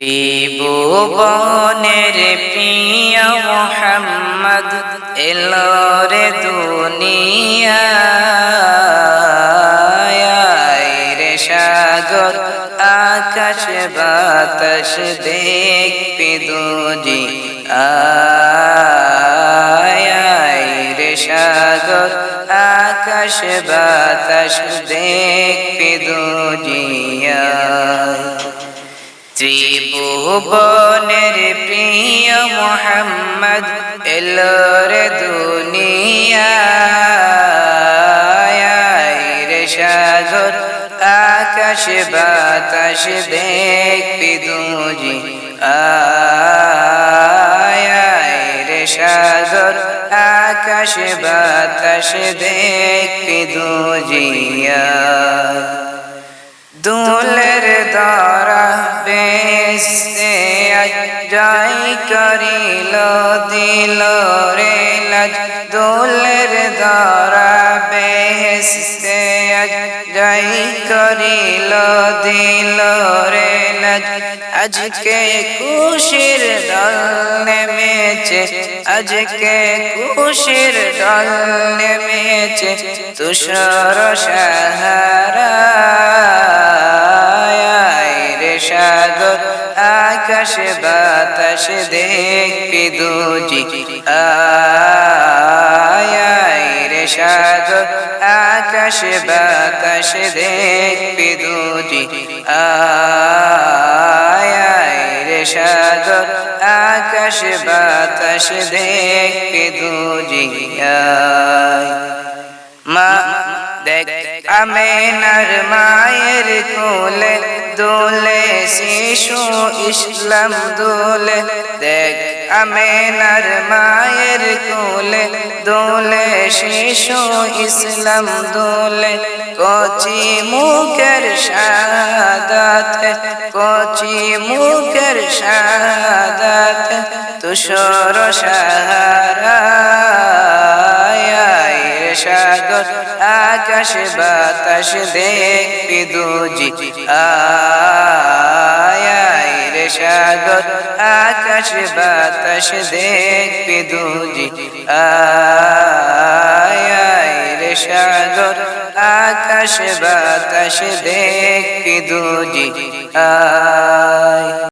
ত্রিভুবনের প্রিয় মোহাম্মদ এলো রে দুনিয়া রে সাগর, আকাশ, বাতাস দেখবি দুজি রে সাগর, আকাশ, বাতাস দেখবি দুজিয়া ত্রিভুবনের প্রিয় মোহাম্মদ এলোর দুনিয়া রে সাগর, আকাশ, বাতাস দেখবি দুজি, আয় সাগর, আকাশ, বাতাস দেখবি দুজিয়া দুলের দ্বারা বেসে যাই করিল, দিল রে লাজ। দুলের দ্বারা বেসে যাই করিল, দিল রে লাজ। আজকে খুশির দল নেমেছে, আজকে খুশির দল নেমেছে, তুষার সাহারা। আকাশ বাতাস দেখবি দুজি আয় রে সাগর, আকাশ বাতাস দেখবি দুজি আয় রে সাগর, আকাশ বাতাস দেখবি দুজি মা, দেখ আমেনার মায়ের কোলে দোলে শিশু ইসলাম দোলে। দেখ আমেনার মায়ের কোলে দোলে শিশু ইসলাম দোলে। কচি মুখের সাদাত, কচি মুখের সাদাত, তুষর সাহারা আকাশ বাতাস দেখবি দুজি আয় রে সাগর, আকাশ বাতাস দেখবি দুজি আয় রে সাগর, আকাশ বাতাস দেখবি দুজি আয়।